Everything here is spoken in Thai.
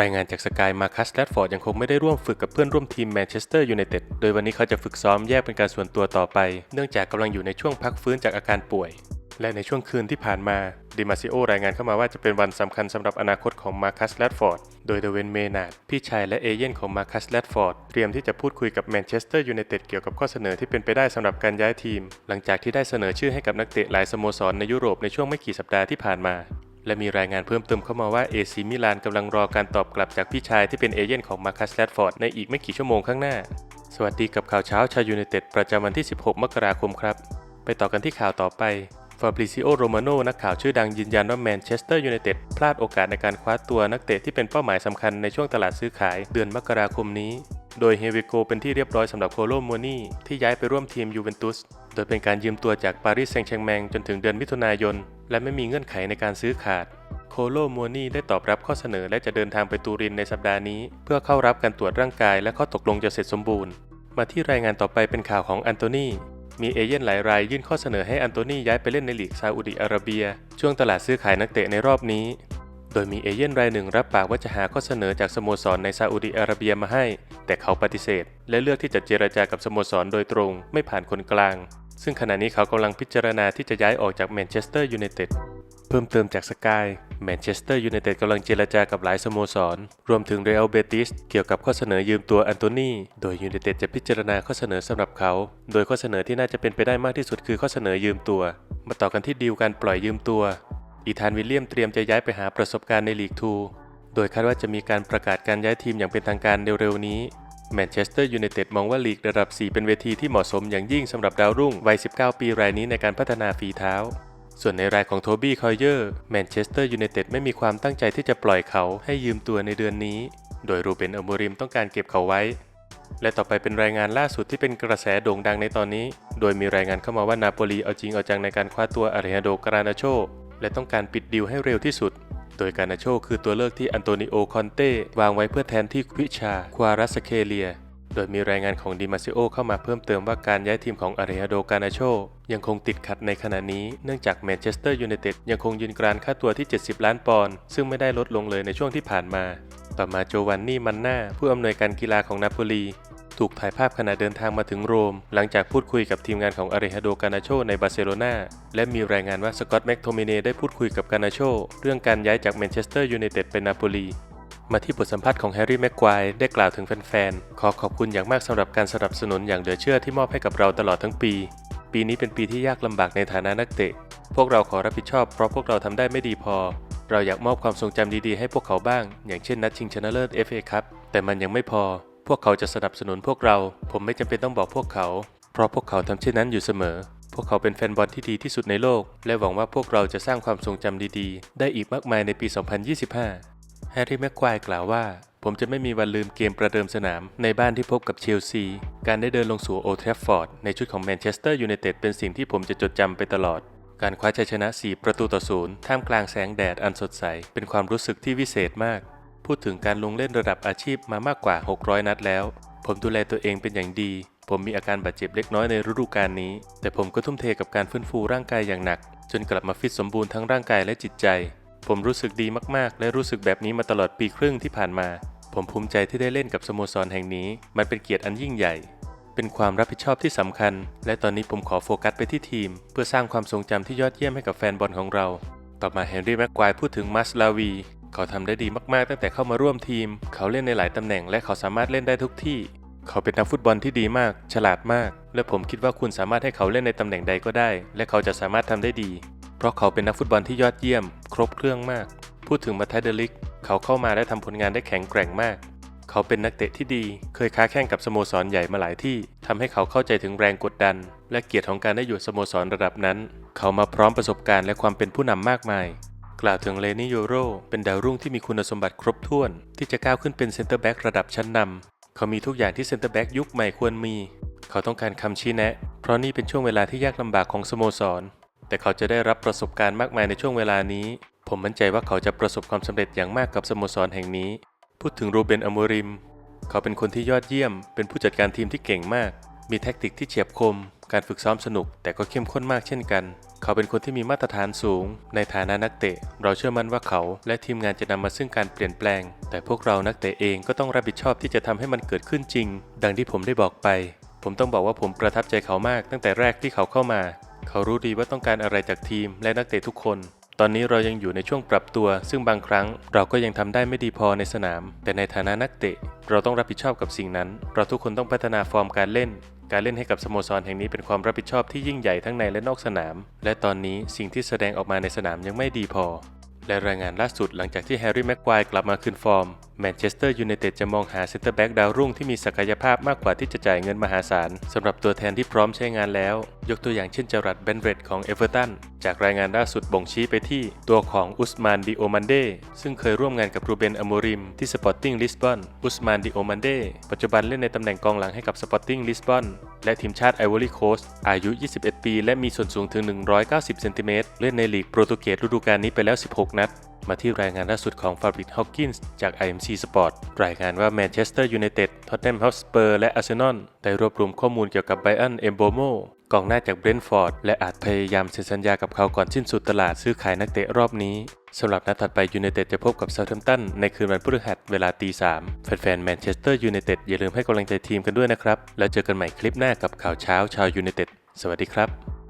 รายงานจากสกายมาคัสแรดฟอร์ดยังคงไม่ได้ร่วมฝึกกับเพื่อนร่วมทีมแมนเชสเตอร์ยูไนเต็ด โดยวันนี้เขาจะฝึกซ้อมแยกเป็นการส่วนตัวต่อไป เนื่องจากกำลังอยู่ในช่วงพักฟื้นจากอาการป่วย และในช่วงคืนที่ผ่านมาดิมาซิโอรายงานเข้ามาว่าจะเป็นวันสำคัญสำหรับอนาคตของมาคัสแรดฟอร์ด โดยเดเวนเมนาดพี่ชายและเอเย่นของมาคัสแรดฟอร์ดเตรียมที่จะพูดคุยกับแมนเชสเตอร์ยูไนเต็ดเกี่ยวกับข้อเสนอที่เป็นไปได้สำหรับการย้ายทีม หลังจากที่ได้เสนอชื่อให้กับนักเตะหลายสโมสรในยุโรปในช่วงไม่กี่สัปดาห์ที่ผ่านมา และมีรายงานเพิ่มเติมเข้ามาว่าเอซีมิลานกำลังรอการตอบกลับจากพี่ชายที่เป็นเอเย่นของมาคัสแรดฟอร์ดในอีกไม่กี่ชั่วโมงข้างหน้า สวัสดีกับข่าวเช้าชาวยูไนเต็ดประจำวันที่ 16 มกราคมครับ ไปต่อกันที่ข่าวต่อไปฟาบริซิโอโรมาโนนักข่าวชื่อดังยืนยันว่าแมนเชสเตอร์ยูไนเต็ดพลาดโอกาสในการคว้าตัวนักเตะที่เป็นเป้าหมายสำคัญในช่วงตลาดซื้อขายเดือนมกราคมนี้ โดยเฮเวโกเป็นที่เรียบร้อยสำหรับโคโลมัวนี่ที่ย้ายไปร่วมทีมยูเวนตุส โดยเป็นการยืมตัวจากปารีสแซงต์แชร์แมงจนถึงเดือนมิถุนายน และไม่มีเงื่อนไขในการซื้อขาด โคโลมัวนี่ได้ตอบรับข้อเสนอและจะเดินทางไปตูรินในสัปดาห์นี้ เพื่อเข้ารับการตรวจร่างกายและข้อตกลงจะเสร็จสมบูรณ์ มาที่รายงานต่อไปเป็นข่าวของอันโตนีมีเอเย่นหลายรายยื่นข้อเสนอให้อันโตนีย้ายไปเล่นในลีกซาอุดิอาระเบีย ช่วงตลาดซื้อขายนักเตะในรอบนี้ โดยมีเอเย่นรายหนึ่งรับปากว่าจะหาข้อเสนอจากสโมสรในซาอุดิอาระเบียมาให้ แต่เขาปฏิเสธ และเลือกที่จะเจรจากับสโมสรโดยตรง ไม่ผ่านคนกลาง ซึ่งขณะนี้เขากำลังพิจารณาที่จะย้ายออกจากแมนเชสเตอร์ยูไนเต็ดเพิ่มเติมจากสกายแมนเชสเตอร์ยูไนเต็ดกำลังเจรจากับหลายสโมสร รวมถึงเรอัลเบติสเกี่ยวกับข้อเสนอยืมตัวอันโตนีโดยยูไนเต็ดจะพิจารณาข้อเสนอสำหรับเขา โดยข้อเสนอที่น่าจะเป็นไปได้มากที่สุดคือข้อเสนอยืมตัว มาต่อกันที่ดีลการปล่อยยืมตัว อีธานวิลเลียมเตรียมจะย้ายไปหาประสบการณ์ในลีกทูโดยคาดว่าจะมีการประกาศการย้ายทีมอย่างเป็นทางการเร็วๆนี้ แมนเชสเตอร์ยูไนเต็ดมองว่าลีกระดับ 4 เป็นเวทีที่เหมาะสมอย่างยิ่งสำหรับดาวรุ่งวัย 19 ปีรายนี้ในการพัฒนาฝีเท้า ส่วนในรายของโทบี้คอยเยอร์แมนเชสเตอร์ยูไนเต็ดไม่มีความตั้งใจที่จะปล่อยเขาให้ยืมตัวในเดือนนี้ โดยรูเบนอโมริมต้องการเก็บเขาไว้ และต่อไปเป็นรายงานล่าสุดที่เป็นกระแสโด่งดังในตอนนี้ โดยมีรายงานเข้ามาว่านาโปลีเอาจริงเอาจังในการคว้าตัวอาริฮาโดกรานาโชและต้องการปิดดีลให้เร็วที่สุด โดยการนาโชคือตัวเลือกที่อันโตนิโอ คอนเต้วางไว้เพื่อแทนที่ควิชาควารัสเคเลีย โดยมีรายงานของดิมาซิโอเข้ามาเพิ่มเติมว่าการย้ายทีมของอาริฮาโด กานาโชยังคงติดขัดในขณะนี้เนื่องจากแมนเชสเตอร์ยูไนเต็ดยังคงยืนกรานค่าตัวที่ 70 ล้านปอนด์ซึ่งไม่ได้ลดลงเลยในช่วงที่ผ่านมา ต่อมาโจวันนี่มันนาผู้อำนวยการกีฬาของนาโปลี ถูกถ่ายภาพขณะเดินทางมาถึงโรม หลังจากพูดคุยกับทีมงานของอาริฮาโดกานาโชในบาร์เซโลนาและมีรายงานว่าสกอตต์แม็กโทมิเนได้พูดคุยกับกานาโชเรื่องการย้ายจากแมนเชสเตอร์ยูไนเต็ดไปนาโปลีมาที่บทสัมภาษณ์ของแฮร์รี่แม็กควายได้กล่าวถึงแฟนๆ ขอขอบคุณอย่างมากสำหรับการสนับสนุนอย่างเหลือเชื่อที่มอบให้กับเราตลอดทั้งปี ปีนี้เป็นปีที่ยากลำบากในฐานะนักเตะ พวกเราขอรับผิดชอบเพราะพวกเราทำได้ไม่ดีพอ เราอยากมอบความทรงจำดีๆให้พวกเขาบ้าง อย่างเช่นนัดชิงชนะเลิศ FA ครับแต่มันยังไม่พอ พวกเขาจะสนับสนุนพวกเรา ผมไม่จำเป็นต้องบอกพวกเขา เพราะพวกเขาทำเช่นนั้นอยู่เสมอ พวกเขาเป็นแฟนบอลที่ดีที่สุดในโลก และหวังว่าพวกเราจะสร้างความทรงจำดีๆ ได้อีกมากมายในปี 2025 แฮร์รี่แม็กควายกล่าวว่า ผมจะไม่มีวันลืมเกมประเดิมสนามในบ้านที่พบกับเชลซี การได้เดินลงสู่โอลด์แทรฟฟอร์ดในชุดของแมนเชสเตอร์ยูไนเต็ดเป็นสิ่งที่ผมจะจดจำไปตลอดการคว้าชัยชนะ 4 ประตูต่อศูนย์ท่ามกลางแสงแดดอันสดใส เป็นความรู้สึกที่วิเศษมาก พูดถึงการลงเล่นระดับอาชีพมามากกว่า 600 นัดแล้ว ผมดูแลตัวเองเป็นอย่างดี ผมมีอาการบาดเจ็บเล็กน้อยในฤดูกาลนี้ แต่ผมก็ทุ่มเทกับการฟื้นฟูร่างกายอย่างหนัก จนกลับมาฟิตสมบูรณ์ทั้งร่างกายและจิตใจ ผมรู้สึกดีมากๆ และรู้สึกแบบนี้มาตลอดปีครึ่งที่ผ่านมา ผมภูมิใจที่ได้เล่นกับสโมสรแห่งนี้ มันเป็นเกียรติอันยิ่งใหญ่ เป็นความรับผิดชอบที่สำคัญ และตอนนี้ผมขอโฟกัสไปที่ทีม เพื่อสร้างความทรงจำที่ยอดเยี่ยมให้กับแฟนบอลของเรา ต่อมาเฮนรี่แม็กควายพูดถึงมัสลาวี เขาทำได้ดีมากๆ ตั้งแต่เข้ามาร่วมทีม เขาเล่นในหลายตำแหน่งและเขาสามารถเล่นได้ทุกที่ เขาเป็นนักฟุตบอลที่ดีมาก ฉลาดมาก และผมคิดว่าคุณสามารถให้เขาเล่นในตำแหน่งใดก็ได้ และเขาจะสามารถทำได้ดี เพราะเขาเป็นนักฟุตบอลที่ยอดเยี่ยม ครบเครื่องมาก พูดถึงมาทเดลิก เขาเข้ามาและทำผลงานได้แข็งแกร่งมาก เขาเป็นนักเตะที่ดี เคยค้าแข่งกับสโมสรใหญ่มาหลายที่ทำให้เขาเข้าใจถึงแรงกดดัน และเกียรติของการได้อยู่สโมสรระดับนั้น เขามาพร้อมประสบการณ์และความเป็นผู้นำมากมาย กล่าวถึงเลนี่โยโรเป็นดาวรุ่งที่มีคุณสมบัติครบถ้วน ที่จะก้าวขึ้นเป็นเซนเตอร์แบ็กระดับชั้นนำเขามีทุกอย่างที่เซนเตอร์แบ็กยุคใหม่ควรมี เขาต้องการคำชี้แนะ เพราะนี่เป็นช่วงเวลาที่ยากลำบากของสโมสร แต่เขาจะได้รับประสบการณ์มากมายในช่วงเวลานี้ ผมมั่นใจว่าเขาจะประสบความสำเร็จอย่างมากกับสโมสรแห่งนี้ พูดถึงรูเบนอโมริม เขาเป็นคนที่ยอดเยี่ยม เป็นผู้จัดการทีมที่เก่งมาก มีแทคติกที่เฉียบคม การฝึกซ้อมสนุก แต่ก็เข้มข้นมากเช่นกัน เขาเป็นคนที่มีมาตรฐานสูง ในฐานะนักเตะ เราเชื่อมั่นว่าเขา และทีมงานจะนำมาซึ่งการเปลี่ยนแปลง แต่พวกเรานักเตะเองก็ต้องรับผิดชอบที่จะทำให้มันเกิดขึ้นจริง ดังที่ผมได้บอกไป ผมต้องบอกว่าผมประทับใจเขามากตั้งแต่แรกที่เขาเข้ามา เขารู้ดีว่าต้องการอะไรจากทีมและนักเตะทุกคนตอนนี้เรายังอยู่ในช่วงปรับตัว ซึ่งบางครั้งเราก็ยังทำได้ไม่ดีพอในสนาม แต่ในฐานะนักเตะ เราต้องรับผิดชอบกับสิ่งนั้น เราทุกคนต้องพัฒนาฟอร์มการเล่น การเล่นให้กับสโมสรแห่งนี้เป็นความรับผิดชอบที่ยิ่งใหญ่ทั้งในและนอกสนาม และตอนนี้สิ่งที่แสดงออกมาในสนามยังไม่ดีพอ และรายงานล่าสุดหลังจากที่แฮร์รี่แม็กควายกลับมาคืนฟอร์ม แมนเชสเตอร์ยูไนเต็ดจะมองหาเซนเตอร์แบ็กดาวรุ่งที่มีศักยภาพมากกว่าที่จะจ่ายเงินมหาศาลสำหรับตัวแทนที่พร้อมใช้งานแล้ว ยกตัวอย่างเช่นจรัดเบนเรดของเอเวอร์ตันจากรายงานล่าสุดบ่งชี้ไปที่ตัวของอุสมานดิโอมันเดซึ่งเคยร่วมงานกับรูเบนอโมริมที่สปอร์ติ้งลิสบอนอุสมานดิโอมันเดปัจจุบันเล่นในตำแหน่งกองหลังให้กับสปอร์ติ้งลิสบอนและทีมชาติไอวอรี่โคสอายุ 21 ปี และมีส่วนสูงถึง 190 เซนติเมตรเล่นในลีกโปรตุเกสฤดูกาลนี้ไปแล้ว 16 นัด มาที่รายงานล่าสุดของฟาบริกฮอ w กินส์จาก IMC Sport รายงานว่าแมนเชสเตอร์ยูไนเต็ด ท็อตแนมฮอสเปอร์ และอาร์เซนอลได้รวบรวมข้อมูลเกี่ยวกับไบอัน เอมโบโมกองหน้าจากเบรนท์ฟอร์ด และอาจพยายามเซ็นสัญญากับเขาก่อนสิ้นสุดตลาดซื้อขายนักเตะรอบนี้สำหรับนัดถัดไปยูไนเต็ดจะพบกับเซาท์แฮมป์ตันในคืนวันพฤหัสเวลาตีสามแฟนๆแมนเชสเตอร์ยูไนเต็ดอย่าลืมให้กำลังใจทีมกันด้วยนะครับ แล้วเจอกันใหม่คลิปหน้ากับข่าวเช้าชาวยูไนเต็ดสวัสดีครับ